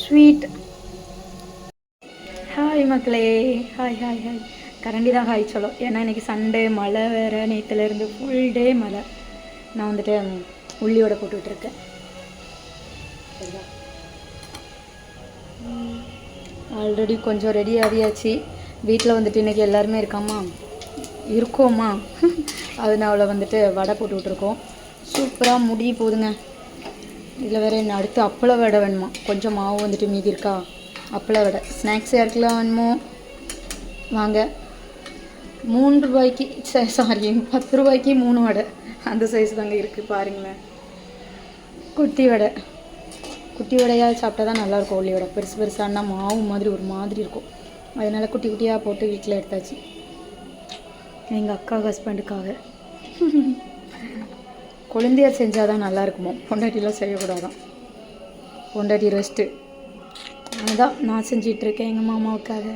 Sweet hi மக்களே. Hi hi hi கரண்டி தான் ஹாய் சொல்லும். ஏன்னா இன்றைக்கி சண்டே மழை வேறு. நேற்றுலேருந்து ஃபுல் டே மழை. நான் வந்துட்டு உள்ளியோட போட்டுட்ருக்கேன் ஆல்ரெடி கொஞ்சம் ரெடி ஆகியாச்சு. வீட்டில் வந்துட்டு இன்றைக்கி எல்லாருமே இருக்காமா? இருக்கோமா? அதனால வந்துட்டு வடை போட்டு விட்ருக்கோம் சூப்பராக முடிய போகுதுங்க இதில் வேறு என்ன அடுத்து அப்பள வடை வேணுமா? கொஞ்சம் மாவு வந்துட்டு மீதி இருக்கா? அப்பள வடை. ஸ்நாக்ஸ் யாருக்கெல்லாம் வேணுமோ? வாங்க. மூன்று ரூபாய்க்கு சாரி பத்து ரூபாய்க்கு மூணு வடை. அந்த சைஸ் தாங்க இருக்குது பாருங்களேன். குட்டி வடை. குட்டி வடையாக சாப்பிட்டா தான் நல்லாயிருக்கும் உள்ளி வடை. பெருசு பெருசானா மாவு மாதிரி ஒரு மாதிரி இருக்கும். அதனால் குட்டி குட்டியாக போட்டு வீட்டில் எடுத்தாச்சு. எங்கள் அக்கா ஹஸ்பண்டுக்காக குழந்தையார் செஞ்சால் தான் நல்லா இருக்குமோ? பொண்டாட்டிலாம் செய்யக்கூடாதான். பொண்டாட்டி ரெஸ்ட்டு அதுதான் நான் செஞ்சிட்ருக்கேன் எங்கள் மாமாவுக்காக.